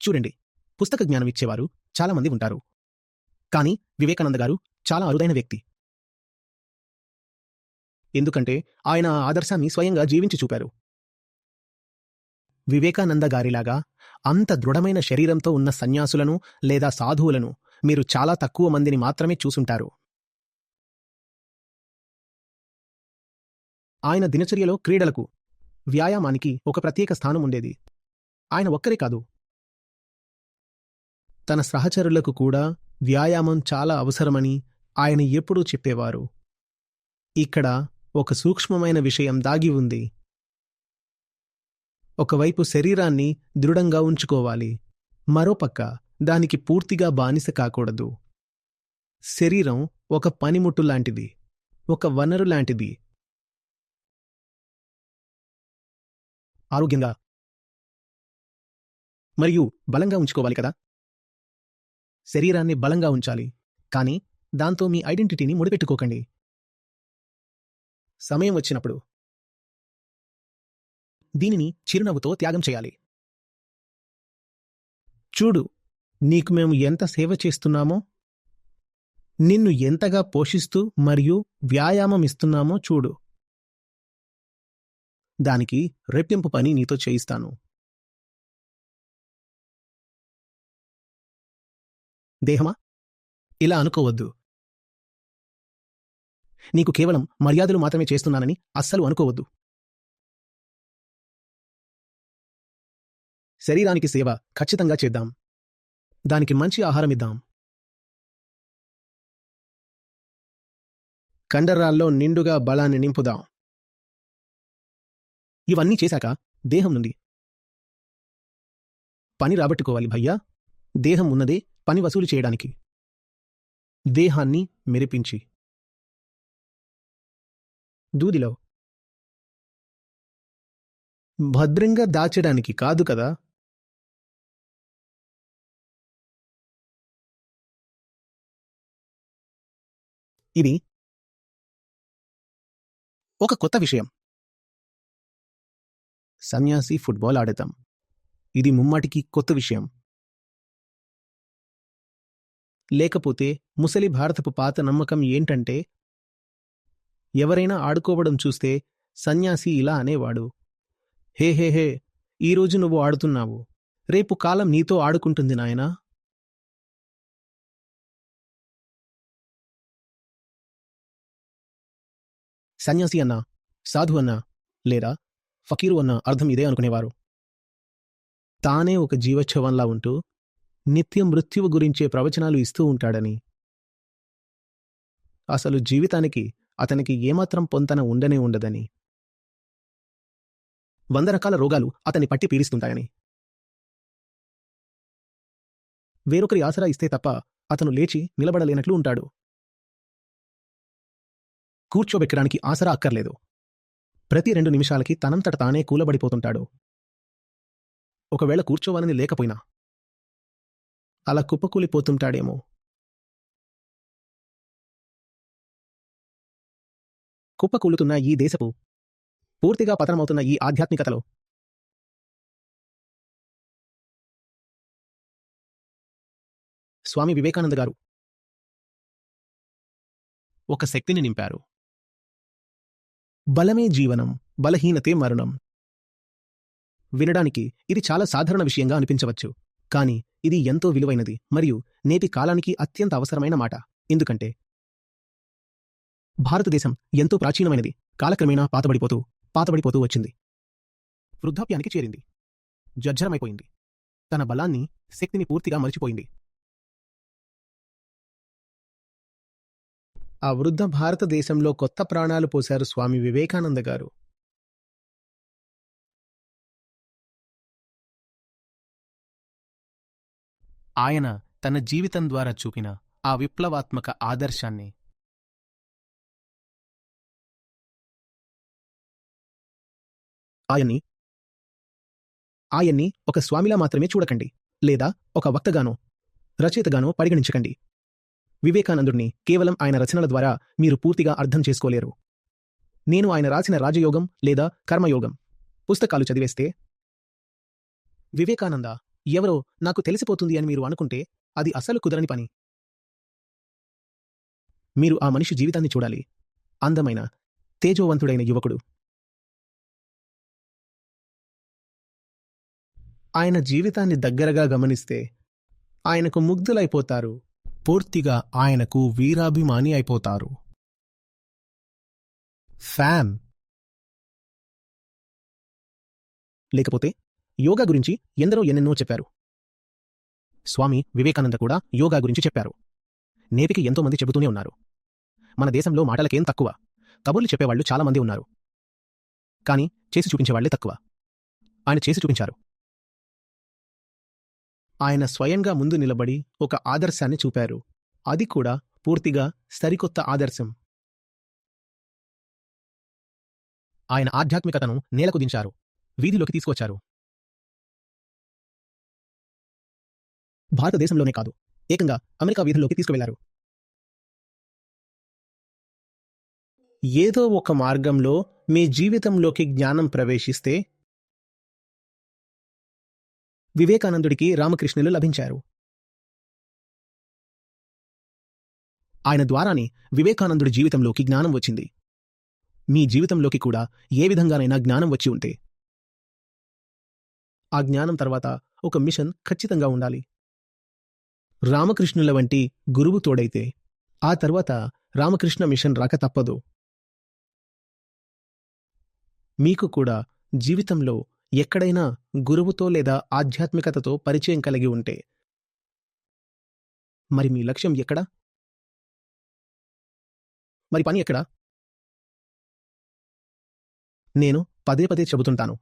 చూడండి పుస్తక జ్ఞానం ఇచ్చేవారు చాలామంది ఉంటారు. కానీ వివేకానంద గారు చాలా అరుదైన వ్యక్తి. ఎందుకంటే ఆయన ఆ ఆదర్శాన్ని స్వయంగా జీవించి చూపారు. వివేకానంద గారిలాగా అంత దృఢమైన శరీరంతో ఉన్న సన్యాసులను లేదా సాధువులను మీరు చాలా తక్కువ మందిని మాత్రమే చూసుంటారు. ఆయన దినచర్యలో క్రీడలకు వ్యాయామానికి ఒక ప్రత్యేక స్థానం ఉండేది ఆయన ఒక్కరే కాదు తన సహచరులకు కూడా వ్యాయామం చాలా అవసరమని ఆయన ఎప్పుడూ చెప్పేవారు. ఇక్కడ ఒక సూక్ష్మమైన విషయం దాగి ఉంది. ఒకవైపు శరీరాన్ని దృఢంగా ఉంచుకోవాలి. మరోపక్క దానికి పూర్తిగా బానిస కాకూడదు. శరీరం ఒక పనిముట్టు లాంటిది. ఒక వనరు లాంటిది. ఆరోగ్యంగా మరియు బలంగా ఉంచుకోవాలి కదా? శరీరాన్ని బలంగా ఉంచాలి. కానీ దాంతో మీ ఐడెంటిటీని ముడిపెట్టుకోకండి. సమయం వచ్చినప్పుడు దీనిని చిరునవ్వుతో త్యాగం చేయాలి. చూడు నీకు మేము ఎంత సేవ చేస్తున్నామో నిన్ను ఎంతగా పోషిస్తూ మరియు వ్యాయామం ఇస్తున్నామో చూడు. దానికి రెట్టింపు పని నీతో చేయిస్తాను. దేహమా? ఇలా అనుకోవద్దు. నీకు కేవలం మర్యాదలు మాత్రమే చేస్తున్నానని అస్సలు అనుకోవద్దు. శరీరానికి సేవ ఖచ్చితంగా చేద్దాం. దానికి మంచి ఆహారం ఇద్దాం. కండరాల్లో నిండుగా బలాన్ని నింపుదాం. ఇవన్నీ చేశాక దేహం నుండి పని రాబట్టుకోవాలి భయ్యా. దేహం ఉన్నదే పని వసూలు చేయడానికి. దేహాన్ని మెరిపించి. దూదిలో. భద్రంగా దాచడానికి కాదు కదా? ఇది. ఒక కొత్త విషయం. సన్యాసి ఫుట్బాల్ ఆడతాం ఇది ముమ్మాటికి కొత్త విషయం. లేకపోతే ముసలి భారతపు పాత నమ్మకం ఏంటంటే ఎవరైనా ఆడుకోవడం చూస్తే సన్యాసి ఇలా అనేవాడు. హే హే హే ఈరోజు నువ్వు ఆడుతున్నావు. రేపు కాలం నీతో ఆడుకుంటుంది నాయనా. సన్యాసి అన్నా సాధు అన్నా లేదా ఫకీరు అన్న అర్థం ఇదే అనుకునేవారు. తానే ఒక జీవోత్సవంలా ఉంటూ నిత్యం మృత్యువు గురించే ప్రవచనాలు ఇస్తూ ఉంటాడని. అసలు జీవితానికి అతనికి ఏమాత్రం పొంతన ఉండనే ఉండదని. వంద రకాల రోగాలు అతన్ని పట్టి పీడిస్తుంటాయని. వేరొకరి ఆసరా ఇస్తే తప్ప అతను లేచి నిలబడలేనట్లు ఉంటాడు. కూర్చోబెక్కడానికి ఆసరా అక్కర్లేదు. ప్రతి రెండు నిమిషాలకి తనంతట తానే కూలబడిపోతుంటాడు. ఒకవేళ కూర్చోవాలని లేకపోయినా అలా కుప్పకూలిపోతుంటాడేమో. కుప్పకూలుతున్న ఈ దేశపు పూర్తిగా పతనమవుతున్న ఈ ఆధ్యాత్మికతలో. స్వామి వివేకానంద గారు ఒక శక్తిని నింపారు. బలమే జీవనం బలహీనతే మరణం. వినడానికి ఇది చాలా సాధారణ విషయంగా అనిపించవచ్చు. కాని ఇది ఎంతో విలువైనది మరియు నేటి కాలానికి అత్యంత అవసరమైన మాట. ఎందుకంటే భారతదేశం ఎంతో ప్రాచీనమైనది. కాలక్రమేణా పాతబడిపోతూ పాతబడిపోతూ వచ్చింది. వృద్ధాప్యానికి చేరింది. జర్జరమైపోయింది తన బలాన్ని శక్తిని పూర్తిగా మరిచిపోయింది. ఆ వృద్ధ భారతదేశంలో కొత్త ప్రాణాలు పోశారు స్వామి వివేకానంద గారు. ఆయన తన జీవితం ద్వారా చూపిన ఆ విప్లవాత్మక ఆదర్శాన్ని. ఆయన్ని ఆయన్ని ఒక స్వామిలా మాత్రమే చూడకండి లేదా ఒక వక్తగానో రచయితగానో పరిగణించకండి. వివేకానందుడిని కేవలం ఆయన రచనల ద్వారా మీరు పూర్తిగా అర్థం చేసుకోలేరు. నేను ఆయన రాసిన రాజయోగం లేదా కర్మయోగం పుస్తకాలు చదివేస్తే. వివేకానంద ఎవరో నాకు తెలిసిపోతుంది అని మీరు అనుకుంటే అది అసలు కుదరని పని. మీరు ఆ మనిషి జీవితాన్ని చూడాలి. అందమైన తేజోవంతుడైన యువకుడు. ఆయన జీవితాన్ని దగ్గరగా గమనిస్తే ఆయనకు ముగ్ధులైపోతారు. పూర్తిగా ఆయనకు వీరాభిమాని అయిపోతారు. ఫ్యాన్. లేకపోతే యోగా గురించి ఎందరో ఎన్నెన్నో చెప్పారు. స్వామి వివేకానంద కూడా యోగా గురించి చెప్పారు. నేటికి ఎంతోమంది చెబుతూనే ఉన్నారు. మన దేశంలో మాటలకేం తక్కువ. కబుర్లు చెప్పేవాళ్ళు చాలామంది ఉన్నారు. కానీ చేసి చూపించేవాళ్ళే తక్కువ. ఆయన చేసి చూపించారు. ఆయన స్వయంగా ముందు నిలబడి ఒక ఆదర్శాన్ని చూపారు. అది కూడా పూర్తిగా సరికొత్త ఆదర్శం. ఆయన ఆధ్యాత్మికతను నేలకు దించారు. వీధిలోకి తీసుకొచ్చారు. భారతదేశంలోనే కాదు. ఏకంగా అమెరికా వీధుల్లోకి తీసుకువెళ్ళారు. ఏదో ఒక మార్గంలో మీ జీవితంలోకి జ్ఞానం ప్రవేశిస్తే వివేకానందుడికి రామకృష్ణులు లభించారు. ఆయన ద్వారానే వివేకానందుడి జీవితంలోకి జ్ఞానం వచ్చింది. మీ జీవితంలోకి కూడా ఏ విధంగానైనా జ్ఞానం వచ్చి ఉంటే ఆ జ్ఞానం తర్వాత ఒక మిషన్ ఖచ్చితంగా ఉండాలి. రామకృష్ణుల వంటి గురువు తోడైతే ఆ తర్వాత రామకృష్ణ మిషన్ రాక తప్పదు. మీకు కూడా జీవితంలో ఎక్కడైనా గురువుతో లేదా ఆధ్యాత్మికతతో పరిచయం కలిగి ఉంటే. మరి మీ లక్ష్యం ఎక్కడా? మరి పని ఎక్కడా? నేను పదే పదే చెబుతుంటాను.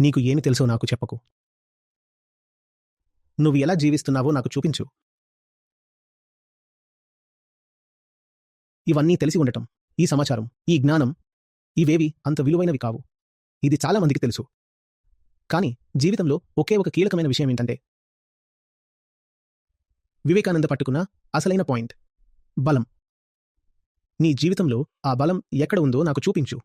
నీకు ఏమి తెలుసో నాకు చెప్పకు. నువ్వు ఎలా జీవిస్తున్నావో నాకు చూపించు. ఇవన్నీ తెలిసి ఉండటం ఈ సమాచారం ఈ జ్ఞానం ఇవేవి అంత విలువైనవి కావు. ఇది చాలామందికి తెలుసు. కానీ జీవితంలో ఒకే ఒక కీలకమైన విషయం ఏంటంటే వివేకానంద పట్టుకున్న అసలైన పాయింట్ బలం. నీ జీవితంలో ఆ బలం ఎక్కడ ఉందో నాకు చూపించు.